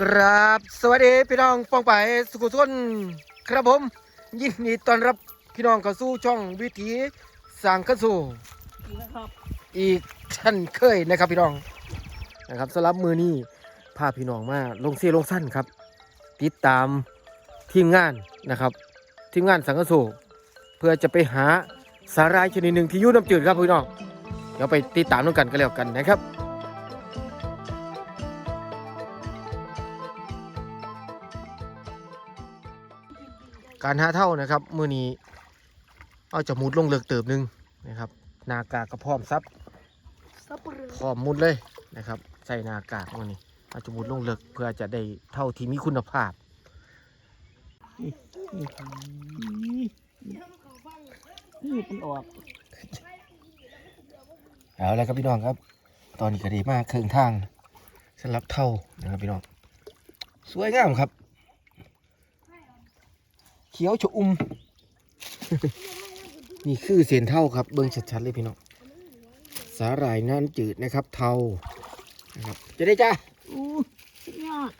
กราบสวัสดีพี่น้องฟองไปสุขุทุนครับผม ยินดีต้อนรับพี่น้องเข้าสู่ช่องวิถีสร้างขึ้นสู่นครับอีกเช่นเคยนะครับพี่น้องนะครับสำหรับมือนี้พาพี่น้องมาลงเสียลงสั้นครับ ติดตามทีมงานนะครับ ทีมงานสังกสูเพื่อจะไปหาสาหร่ายชนิดหนึ่งที่อยุ่น้ำจืดครับพี่น้องเดี๋ยวไปติดตามน้องกันกันแล้วกันนะครับ การหาเท่านะครับมือนี้เอาจะมุดลงเลือกเติบหนึงนะครับหนากากกระพร้อมซับซับเรือพร้อมมุดเลยนะครับ ใส่หนากากมือนี้เอาจะมุดลงเลือกเพื่อจะได้เท่าที่มีคุณภาพนี่มันออกเอาแล้วครับพี่น้องครับ ตอนนี้ก็ดีมากเครื่องทางสำหรับเท่านะครับพี่น้อง สวยงามครับ เขียวชอุ่ม นี่คือเสียนเท่าครับเบิ้งชัดๆเลยพี่น้องสาหร่ายน้ำจืดนะครับเท่านะครับจะได้จ้าอู้สุดยอด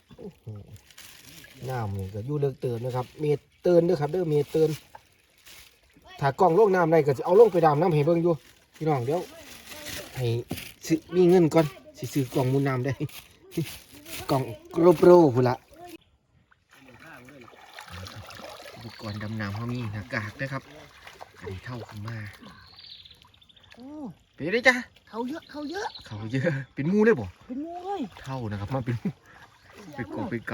น้ำนี่ก็อยู่เลิกเตือนนะครับ เมตรเตือนเด้วยครับเด้อเมตรเตือนถ้ากล้องลงน้ำได้ก็จะเอาลงไปดำน้ำให้เบิ่งอยู่พี่น้องเดี๋ยวให้ซื้อมีเงินก่อนสิซื้อกล่องมูลน้ำได้กล่องโกลโปรพุ่นละอุ ปกรณ์ดำน้ำเขามีหน้ากากนะครับอันนี้เท่าขึ้นมาโอ้เป็นได้จ้าเขาเยอะเขาเยอะเขาเยอะเป็นหมูเลยบ่เป็นงูเลยเท่านะครับมาเป็นหมู่ไปกอบไปก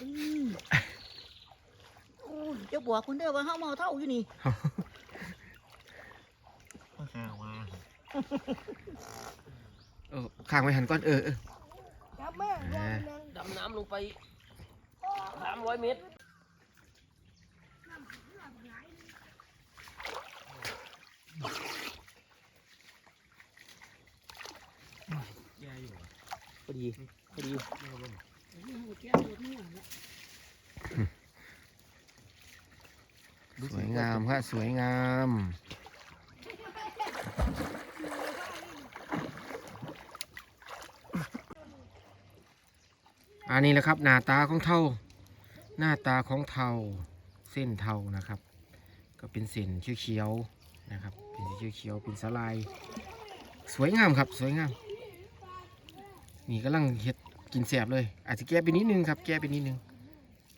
อืมโอ้ยเจ้าบัวคุณเด้อว่าเฮาเมาเท่าอยู่นี่ำเออข้างไว้หันก่อนเออเออจับแม่อ่าดำน้ำลงไปสามร้อยเมตร พอดีพอดีสวยงามฮะสวยงามอันนี้แหละครับ หน้าตาของเท่า หน้าตาของเทาเส้นเทานะครับ ก็เป็นเส้นเขียวๆนะครับ เป็นสีเขียวๆเป็นสลาย สวยงามครับ สวยงาม นี่กำลังเฮ็ดกินแสบเลย อาจจะแก้ไปนิดนึงครับ แก้ไปนิดนึง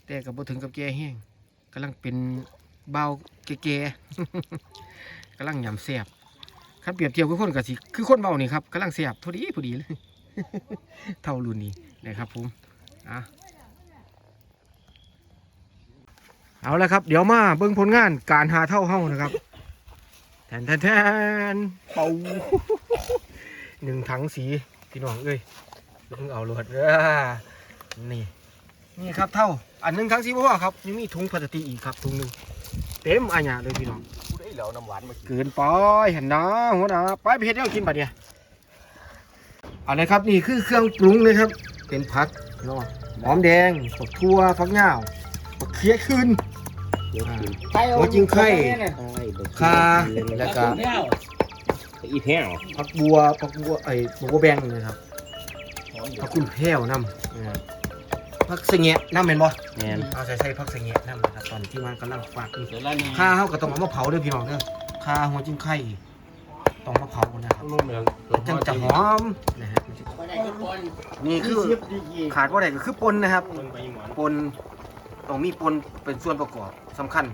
แต่กับบ่ถึงกับแก่แห้งกำลังเป็นเบาแก่ๆกำลังยำแสบคันเปรียบเทียบกับคนกับสิคือคนเบานี่ครับกำลังแสบพอดีพอดีเลยเท่ารุ่นนี้นะครับผมอะเอาละครับ เดี๋ยวมาเบิ่งผลงานการหาเท่าเฮ้านะครับแทนแทนแทนเป่าหนึ่งถังสีพี่น้องเอ้ย เพิ่งเอารวดเด้อนี่ นี่ครับเท่า อันหนึงทั้งสีบ่พอครับยังมีถุงพลาสติกอีกครับถุงหนึงเต็มอันหยาเลยพี่น้องกูได้เหล่าน้ำหวานมาเกินไปเห็นนะหัวหน้าไปไปเฮ็ดแนวกินบัดเนี่ยเอะไรครับนี่คือเครื่องปรุงเลยครับ เป็นผักเนาะหอมแดงฝักทั่วฝักยาวฝักเคี้ยขึ้นหัวจิงไข่คาแล้วก็อีแพ้วผักบัวผักบัวไอ้ผักบัวแบงนะครับ ผักคุณแพ้วน้ำนะครับผักเสงะน้ำเป็นบ่แมนเอาใส่ใส่ผักเสงะน้ำนะครับตอนที่มันกำลังฝากนี่เดี๋ยวล่านี้ข้าเขาก็ต้องเอามาเผาด้วยพี่น้องเด้อข้าหัวจิ้งไข่ต้องมาเผานะครับนุ่มเหลืองจังจะหอมนะฮะนี่คือขาดว่าใดก็คือปนนะครับคนไปหมอนปนต้องมีปนเป็นส่วนประกอบสำคัญ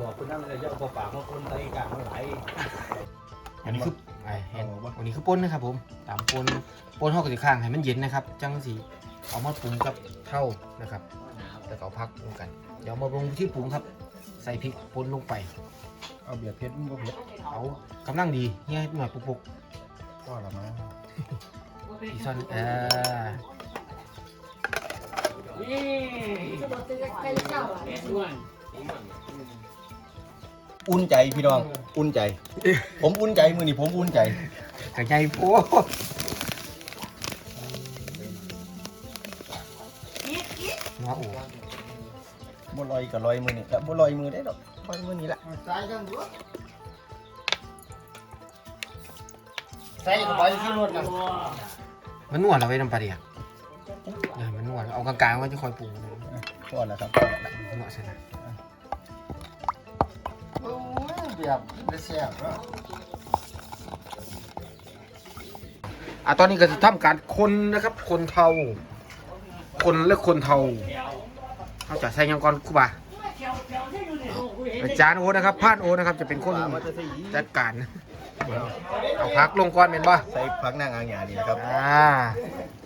บอกคุณนั่นเลยจะเอาปากมาคนไตกลางมันไหลอันนี้คือไอเห็ นอันนี้คือปนนะครับผมตามปนปนห่อกระสิข้างให้มันเย็นนะครับ จังสีเอามาปรุงกับเท่านะครับ แล้วก็เอาพักลงกัน เดี๋ยวมาลงที่ปรุงครับ ใส่พริกปนลงไป เอาเบียร์เพชรมันก็เพชรเอากำลังดีเงี้ยหน่อยปุกก็ละมั้งๆอีซ่อนเอออุ่นใจพี่น้อง อุ่นใจ ผมอุ่นใจมือนี่ผมอุ่นใจ กระจายโอ้หัวโอ้บ่ลอยกับลอยมือนี่กับบ่ลอยมือได้ดอกลอยมือนี่ละใส่เข้าไปที่รถนะมันนวดเราไว้น้ำปลาเดียกเดี๋ยวก่อนเอากลางๆไว้จะคอยปรุงเลยพอแล้วครับพอแล้วเหมาะสนะโอ้ยแบบได้แซ่บเนา อะตอนนี้ก็จะทำการคนนะครับ คนเทาคนและคนเทาเขาจะใส่หยังก่อนครูบาอาจารย์โอนะครับพานโอนะครับ จะเป็นคนว่าจะใส่อีจัดการเอาพักลงก่อนเป็นป่ะใส่ผักนางอางหยาดีนะครับอ่า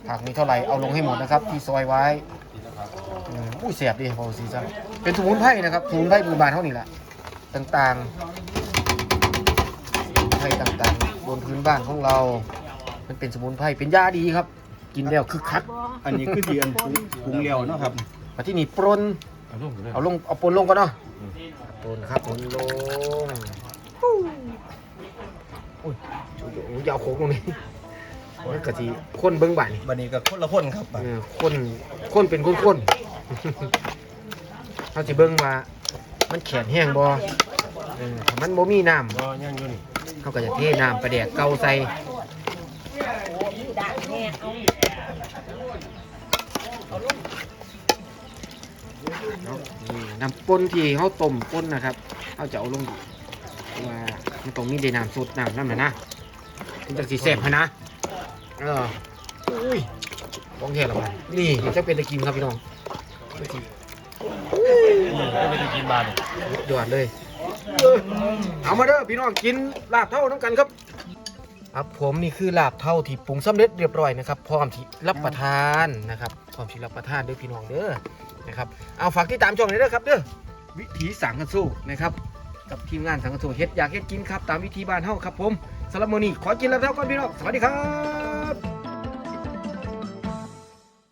ผักมีเท่าไหร่เอาลงให้หมดนะครับ ที่ซอยไว้อืมอุ้ยเสียบดิพอสีจังเป็นสมุนไพรนะครับสมุนไพรบูบานเท่านี้แหละต่างๆสมุนไพรต่างๆ บนพื้นบ้านของเรา มันเป็นสมุนไพรเป็นยาดีครับ กินแล้วคึกคักอันนี้คือที่อันปรุงปรุงแล้วเนาะครับมาที่นี่ปรนเอาลงเอาปนลงก่อนเนาะปนครับปนลงอุ้ยโอ้โหอยาวโค้งลงนี่โอ้ยกะทิข้นเบิ้งบ่านี่บันนี้ก็คนละคนครับเออข้นข้นเป็นข้นข้นเขาจะเบิ้งว่ามันแข็งแห้งบ่เออถ้ามันบ่มีน้ำบ่ยังอยู่นี่เขาก็จะเทน้ำไปแดกเกาใส่ เนาะนี่น้ำปนที่เขาต้มปนนะครับเขาจะเอาลงดิเพราะว่ามันต้องมีได้น้ำสดน้ำน้ำนะนะมันจะสีแซ่บให้นะเอออุ้ยบ้องแท้ละมันนี่เดี๋ยวจะเป็นตะกินครับพี่น้องไม่ได้กินบานยอดเลย เอามาเด้อพี่น้องกินลาบเท่าน้ำกันครับ ครับผมนี่คือลาบเท่าที่ปรุงสำเร็จเรียบร้อยนะครับพร้อมที่รับประทานนะครับพร้อมที่รับประทานเด้อพี่น้องเด้อนะครับเอาฝากที่ตามช่องเลยเด้อครับเด้อวิถีสังกันสู้นะครับกับทีมงานสังกันสู้เฮ็ดอยากเฮ็ดกินครับตามวิธีบ้านเฮาครับผมสำหรับมื้อนี้ขอกินลาบเท่าก่อนพี่น้องสวัสดีครับ